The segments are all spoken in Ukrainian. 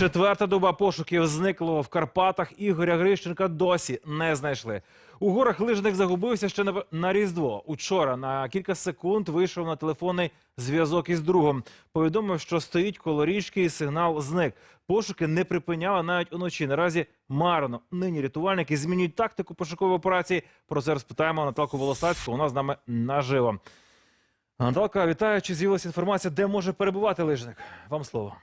Четверта доба пошуків зниклого в Карпатах Ігоря Грищенка досі не знайшли. У горах лижник загубився ще на, на Різдво. Учора на кілька секунд вийшов на телефонний зв'язок із другом. Повідомив, що стоїть коло річки і сигнал зник. Пошуки не припиняли навіть уночі. Наразі марно. Нині рятувальники змінюють тактику пошукової операції. Про це розпитаємо Наталку Волосацьку. Вона з нами наживо. Наталка, вітаю. Чи з'явилася інформація, де може перебувати лижник? Вам слово.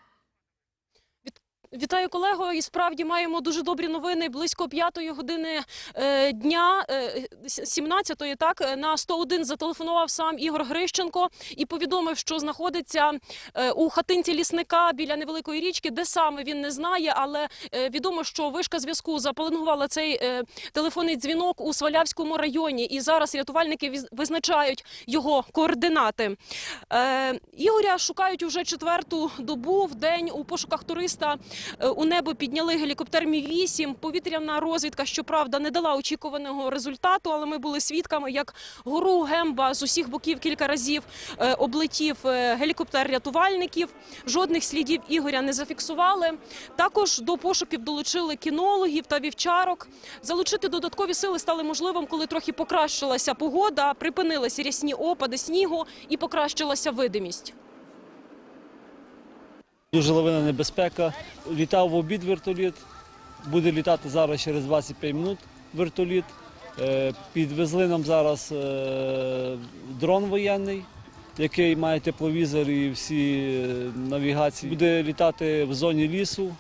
Вітаю колего. І справді маємо дуже добрі новини. Близько п'ятої години е, дня, е, 17-ї, так е, на 101 зателефонував сам Ігор Грищенко і повідомив, що знаходиться е, у хатинці лісника біля невеликої річки, де саме він не знає, але е, відомо, що вишка зв'язку запеленгувала цей е, телефонний дзвінок у Свалявському районі. І зараз рятувальники визначають його координати. Е, Ігоря шукають уже четверту добу в день у пошуках туриста. Е, У небо підняли гелікоптер Мі-8. Повітряна розвідка, щоправда, не дала очікуваного результату, але ми були свідками, як гору Гемба з усіх боків кілька разів е, облетів е, гелікоптер рятувальників. Жодних слідів Ігоря не зафіксували. Також до пошуків долучили кінологів та вівчарок. Залучити додаткові сили стали можливим, коли трохи покращилася погода, припинилися рясні опади снігу і покращилася видимість. Дуже лавина небезпека. Літав в обід вертоліт. Буде літати зараз через 25 минут вертоліт. Е, Підвезли нам зараз е, дрон воєнний, який має тепловізор і всі е, навігації. Буде літати в зоні лісу,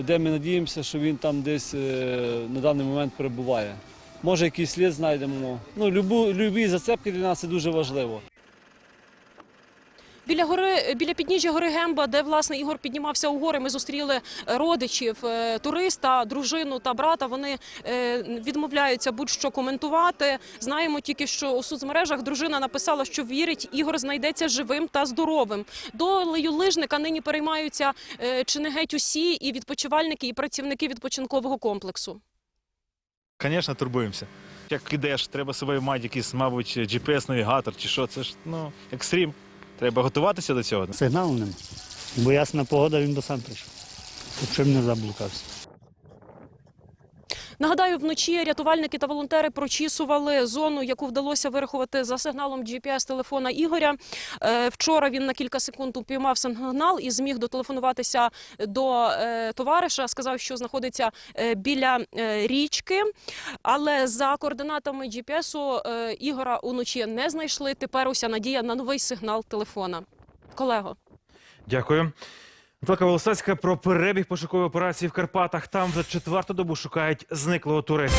де ми надіємося, що він там десь на даний момент перебуває. Може, якийсь слід знайдемо. Ну, любі зацепки для нас це дуже важливо. Біля гори, біля підніжжя гори Гемба, де власне Ігор піднімався у гори, ми зустріли е, родичів е, туриста, дружину та брата. Вони е, відмовляються будь-що коментувати. Знаємо тільки, що у соцмережах дружина написала, що вірить, Ігор знайдеться живим та здоровим. Долею лижника нині переймаються чи не геть усі і відпочивальники, і працівники відпочинкового комплексу. Звісно, турбуємося. Як ідеш, треба собою мати якийсь, мабуть, GPS-навігатор чи що. Це ж ну, екстрім. Треба готуватися до цього. Сигнал нема. Бо ясна погода, він до сам прийшов. Щоб не заблукався. Нагадаю, вночі рятувальники та волонтери прочісували зону, яку вдалося вирахувати за сигналом GPS телефона Ігоря. Е, Вчора він на кілька секунд упіймав сигнал і зміг дотелефонуватися до е, товариша. Сказав, що знаходиться е, біля річки. Але за координатами GPS е, Ігора уночі не знайшли. Тепер уся надія на новий сигнал телефона. Колего. Дякую. Наталка Волосацька про перебіг пошукової операції в Карпатах. Там вже четверту добу шукають зниклого туриста.